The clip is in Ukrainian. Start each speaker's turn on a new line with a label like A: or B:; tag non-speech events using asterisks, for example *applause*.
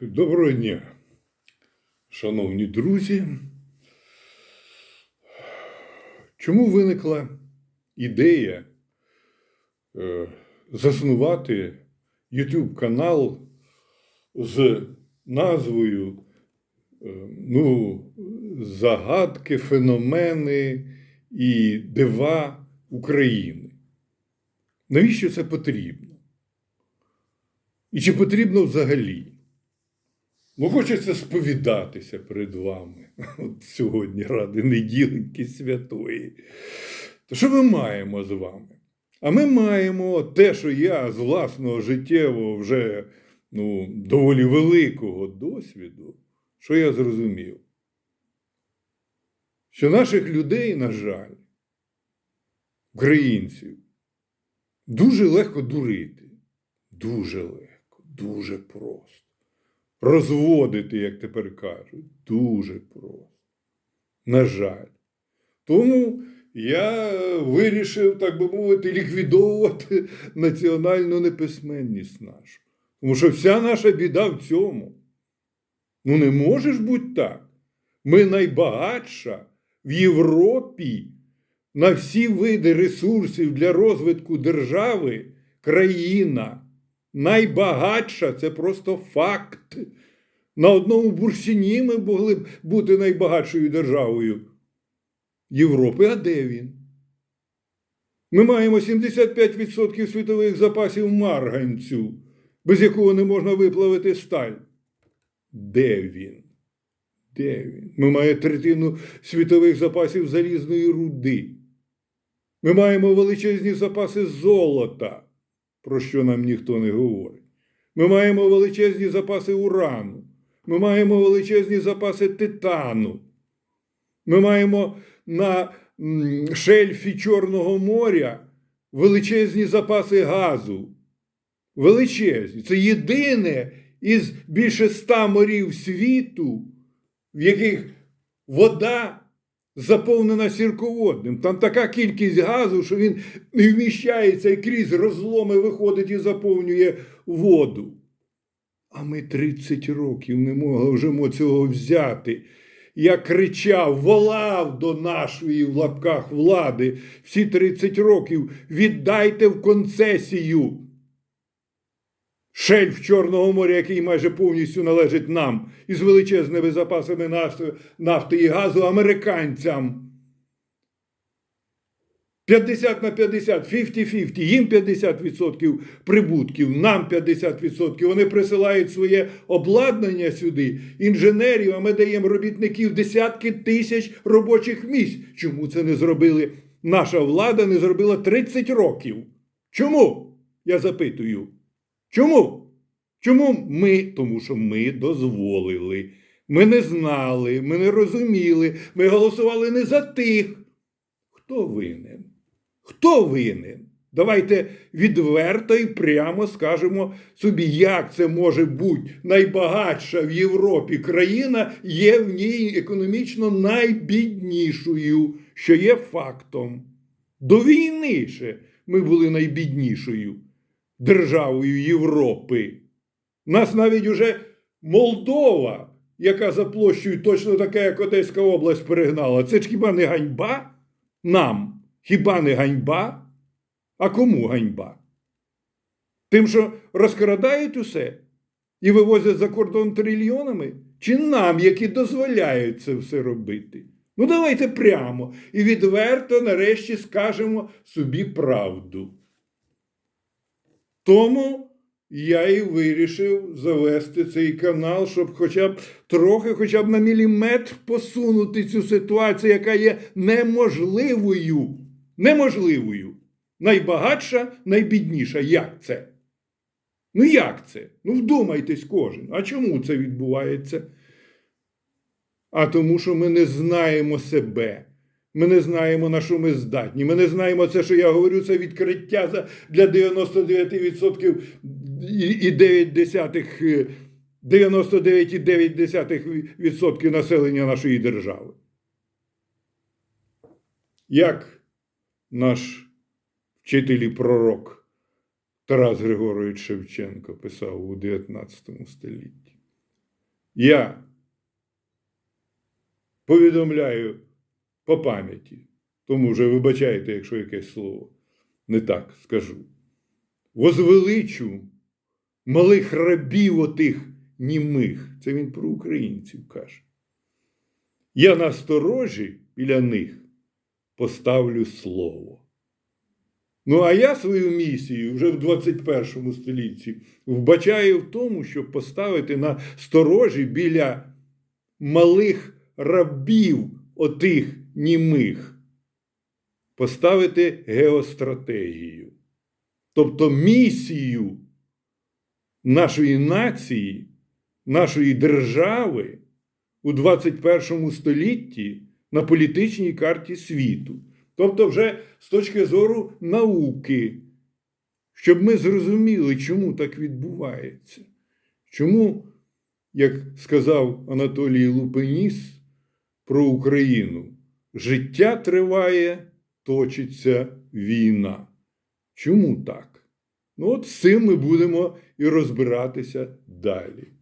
A: Доброго дня, шановні друзі. Чому виникла ідея е, заснувати YouTube канал з назвою е, ну, Загадки, феномени і дива України? Навіщо це потрібно? І чи потрібно взагалі? Ну, хочеться сповідатися перед вами от сьогодні ради неділеньки святої. То що ми маємо з вами? А ми маємо те, що я з власного життєвого вже ну, доволі великого досвіду, що я зрозумів, що наших людей, на жаль, українців, дуже легко дурити. Дуже легко, дуже просто розводити, як тепер кажуть, дуже просто. На жаль. Тому я вирішив, так би мовити, ліквідовувати *laughs* національну неписьменність нашу. Тому що вся наша біда в цьому. Ну, не може ж бути так. Ми найбагатша в Європі на всі види ресурсів для розвитку держави країна найбагатша це просто факт. На одному бурштині ми могли б бути найбагатшою державою Європи. А де він? Ми маємо 75% світових запасів марганцю, без якого не можна виплавити сталь. Де він? Де він? Ми маємо третину світових запасів залізної руди. Ми маємо величезні запаси золота про що нам ніхто не говорить. Ми маємо величезні запаси урану, ми маємо величезні запаси титану. Ми маємо на шельфі Чорного моря величезні запаси газу. Величезні. Це єдине із більше ста морів світу, в яких вода заповнена сірководним. Там така кількість газу, що він вміщається і крізь розломи виходить і заповнює воду. А ми 30 років не можемо цього взяти. Я кричав, волав до нашої в лапках влади всі 30 років. Віддайте в концесію шельф Чорного моря, який майже повністю належить нам, із величезними запасами нафти і газу американцям. 50 на 50, 50-50, їм 50% прибутків, нам 50%. Вони присилають своє обладнання сюди, інженерів, а ми даємо робітників десятки тисяч робочих місць. Чому це не зробили? Наша влада не зробила 30 років. Чому? Я запитую. Чому? Чому ми? Тому що ми дозволили. Ми не знали, ми не розуміли, ми голосували не за тих. Хто винен? Хто винен? Давайте відверто і прямо скажемо собі, як це може бути найбагатша в Європі країна є в ній економічно найбіднішою, що є фактом. До війни ще ми були найбіднішою державою Європи. Нас навіть уже Молдова, яка за площею точно така, як Одеська область, перегнала. Це ж хіба не ганьба? Нам? Хіба не ганьба? А кому ганьба? Тим, що розкрадають усе і вивозять за кордон трильйонами? Чи нам, які дозволяють це все робити? Ну, давайте прямо і відверто нарешті скажемо собі правду. Тому я і вирішив завести цей канал, щоб хоча б трохи, хоча б на міліметр посунути цю ситуацію, яка є неможливою. Неможливою. Найбагатша, найбідніша. Як це? Ну, як це? Ну, вдумайтесь кожен. А чому це відбувається? А тому, що ми не знаємо себе. Ми не знаємо, на що ми здатні. Ми не знаємо це, що я говорю, це відкриття для 99% і 9 99,9% населення нашої держави. Як наш вчитель і пророк Тарас Григорович Шевченко писав у 19 столітті. Я повідомляю по пам'яті, тому вже вибачайте, якщо якесь слово не так скажу. Возвеличу малих рабів отих німих. Це він про українців каже. Я на сторожі біля них поставлю слово. Ну, а я свою місію вже в 21 столітті вбачаю в тому, щоб поставити на сторожі біля малих рабів отих німих, поставити геостратегію. Тобто місію нашої нації, нашої держави у 21 столітті на політичній карті світу. Тобто, вже з точки зору науки, щоб ми зрозуміли, чому так відбувається. Чому, як сказав Анатолій Лупеніс про Україну, життя триває, точиться війна. Чому так? Ну, от з цим ми будемо і розбиратися далі.